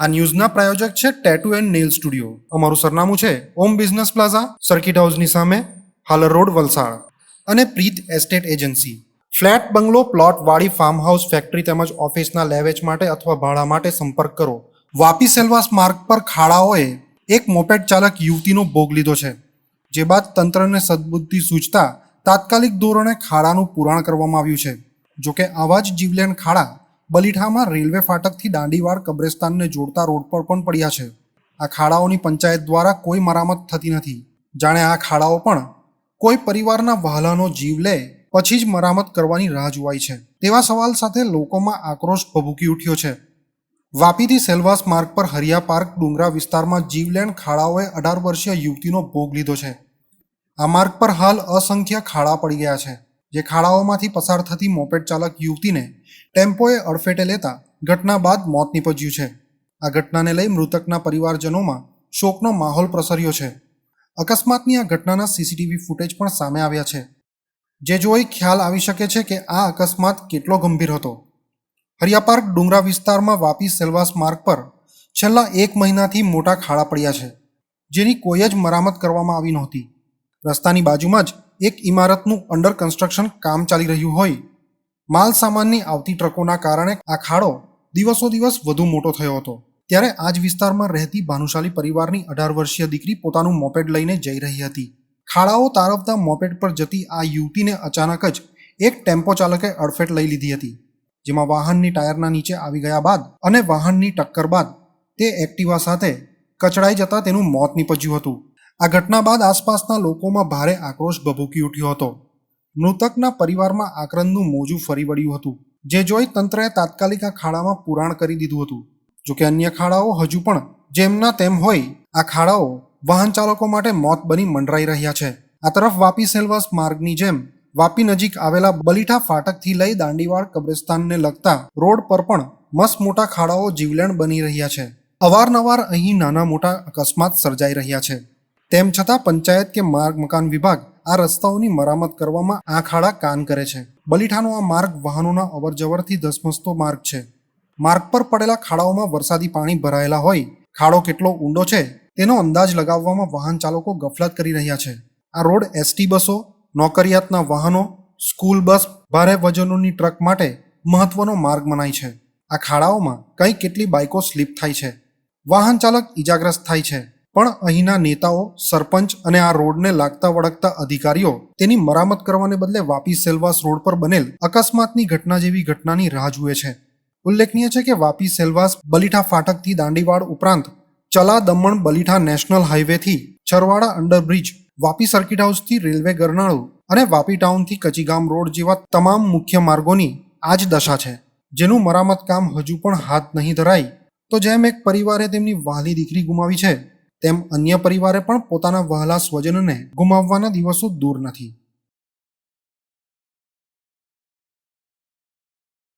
આ ન્યૂઝના પ્રાયોજક છે tattoo and nail studio અમારું સરનામું છે ઓમ બિઝનેસ પ્લાઝા સર્કિટ હાઉસની સામે, હાલર રોડ, વલસાડ. અને Preet estate agency flat, bungalow, plot, વાડી ફાર્મ હાઉસ ફેક્ટરી તેમજ ઓફિસના લેવેચ માટે અથવા ભાડા માટે સંપર્ક કરો. વાપી સેલવાસ માર્ગ પર ખાડાઓએ એક મોપેડ ચાલક યુવતીનો ભોગ લીધો છે. જે બાદ તંત્રને સદબુદ્ધિ સૂચતા તાત્કાલિક ધોરણે ખાડાનું પુરાણ કરવામાં આવ્યું છે. જોકે આવા જ જીવલેણ ખાડા બલીઠામાં રેલવે ફાટકથી દાંડીવાડ કબ્રેસ્તાનને જોડતા રોડ પર પણ પડ્યા છે. આ ખાડાઓની પંચાયત દ્વારા કોઈ મરામત થતી નથી. જાણે આ ખાડાઓ પણ કોઈ પરિવારના વહાલાનો જીવ લે, પછી જ મરામત કરવાની રાહ જોવાય છે. તેવા સવાલ સાથે લોકોમાં આક્રોશ ભભૂકી ઉઠ્યો છે. વાપીથી સેલવાસ માર્ગ પર હરિયા પાર્ક ડુંગરા વિસ્તારમાં જીવલેણ ખાડાઓએ અઢાર વર્ષીય યુવતીનો ભોગ લીધો છે. આ માર્ગ પર હાલ અસંખ્ય ખાડા પડી ગયા છે. જે ખાડાઓમાંથી પસાર થતી મોપેડ ચાલક યુવતીને ટેમ્પોએ અડફેટે લેતા ઘટના બાદ મોત નીપજ્યું છે. આ ઘટનાને લઈ મૃતકના પરિવારજનોમાં શોકનો માહોલ પ્રસર્યો છે. અકસ્માતની આ ઘટનાના સીસીટીવી ફૂટેજ પણ સામે આવ્યા છે. જે જોઈ ખ્યાલ આવી શકે છે કે આ અકસ્માત કેટલો ગંભીર હતો. હરિયાપાર્ક ડુંગરા વિસ્તારમાં વાપી સેલવાસ માર્ગ પર છેલ્લા એક મહિનાથી મોટા ખાડા પડ્યા છે, જેની કોઈ જ મરામત કરવામાં આવી નહોતી. રસ્તાની બાજુમાં જ એક ઇમારતનું અંડર કન્સ્ટ્રક્શન કામ ચાલી રહ્યું હોય. માલ સામાનની આવતી ટ્રકોના કારણે આ ખાડો દિવસો દિવસ વધુ મોટો થયો હતો. ત્યારે આ જ વિસ્તારમાં રહેતી ભાનુશાલી પરિવારની અઢાર વર્ષીય દીકરી પોતાનું મોપેડ લઈને જઈ રહી હતી. ખાડાઓ તારવતા મોપેડ પર જતી આ યુવતીને અચાનક જ એક ટેમ્પો ચાલકે અડફેટ લઈ લીધી હતી, જેમાં વાહનની ટાયરના નીચે આવી ગયા બાદ અને વાહનની ટક્કર બાદ તે એક્ટિવા સાથે કચડાઈ જતા તેનું મોત નીપજ્યું હતું. આ ઘટના બાદ આસપાસના લોકોમાં ભારે આક્રોશ ભભૂકી ઉઠ્યો હતો. મૃતકના પરિવારમાં આક્રંદનું મોજું ફરી વળ્યું હતું, જે જોઈ તંત્રએ તાત્કાલિક આ ખાડામાં પુરાણ કરી દીધું હતું. જોકે અન્ય ખાડાઓ હજુ પણ જેમના તેમ હોય, આ ખાડાઓ વાહન ચાલકો માટે મોત બની મંડરાઈ રહ્યા છે. આ તરફ વાપી સેલવાસ માર્ગની જેમ વાપી નજીક આવેલા બલીઠા ફાટકથી લઈ દાંડીવાડ કબ્રસ્તાનને લગતા રોડ પર પણ મસ્ત મોટા ખાડાઓ જીવલેણ બની રહ્યા છે. અવારનવાર અહીં નાના મોટા અકસ્માત સર્જાઈ રહ્યા છે. તેમ છતાં પંચાયત કે માર્ગ મકાન વિભાગ આ રસ્તાઓની મરામત કરવામાં આ ખાડા કાન કરે છે. બલીઠાનો આ માર્ગ વાહનોના અવરજવરથી ધસમસતો માર્ગ છે. માર્ગ પર પડેલા ખાડાઓમાં વરસાદી પાણી ભરાયેલા હોય, ખાડો કેટલો ઊંડો છે, તેનો અંદાજ લગાવવામાં વાહન ચાલકો ગફલત કરી રહ્યા છે. આ રોડ એસટી બસો, નોકરિયાતના વાહનો, સ્કૂલ બસ, ભારે વજનોની ટ્રક માટે મહત્વનો માર્ગ મનાય છે. આ ખાડાઓમાં કઈ કેટલી બાઇકો સ્લીપ થાય છે. વાહન ચાલક ઇજાગ્રસ્ત થાય છે. પણ અહીંના નેતાઓ, સરપંચ અને આ રોડને લાગતા વળગતા અધિકારીઓ તેની મરામત કરવાને બદલે વાપી સેલવાસ રોડ પર બનેલ અકસ્માતની ઘટના જેવી ઘટનાની રાહ જુએ છે. ઉલ્લેખનીય છે કે વાપી સેલવાસ બલીઠા ફાટકથી દાંડીવાડ ઉપરાંત ચલા દમણ બલીઠા નેશનલ હાઈવેથી છરવાડા અંડરબ્રિજ, વાપી સર્કિટ હાઉસથી રેલવે ગરનાળું અને વાપી ટાઉનથી કચીગામ રોડ જેવા તમામ મુખ્ય માર્ગોની આ જ દશા છે. જેનું મરામત કામ હજુ પણ હાથ નહીં ધરાય. તો જેમ એક પરિવારે તેમની વહાલી દીકરી ગુમાવી છે તેમ અન્ય પરિવારે પણ પોતાના વહાલા સ્વજનને ગુમાવવાના દિવસો દૂર નથી.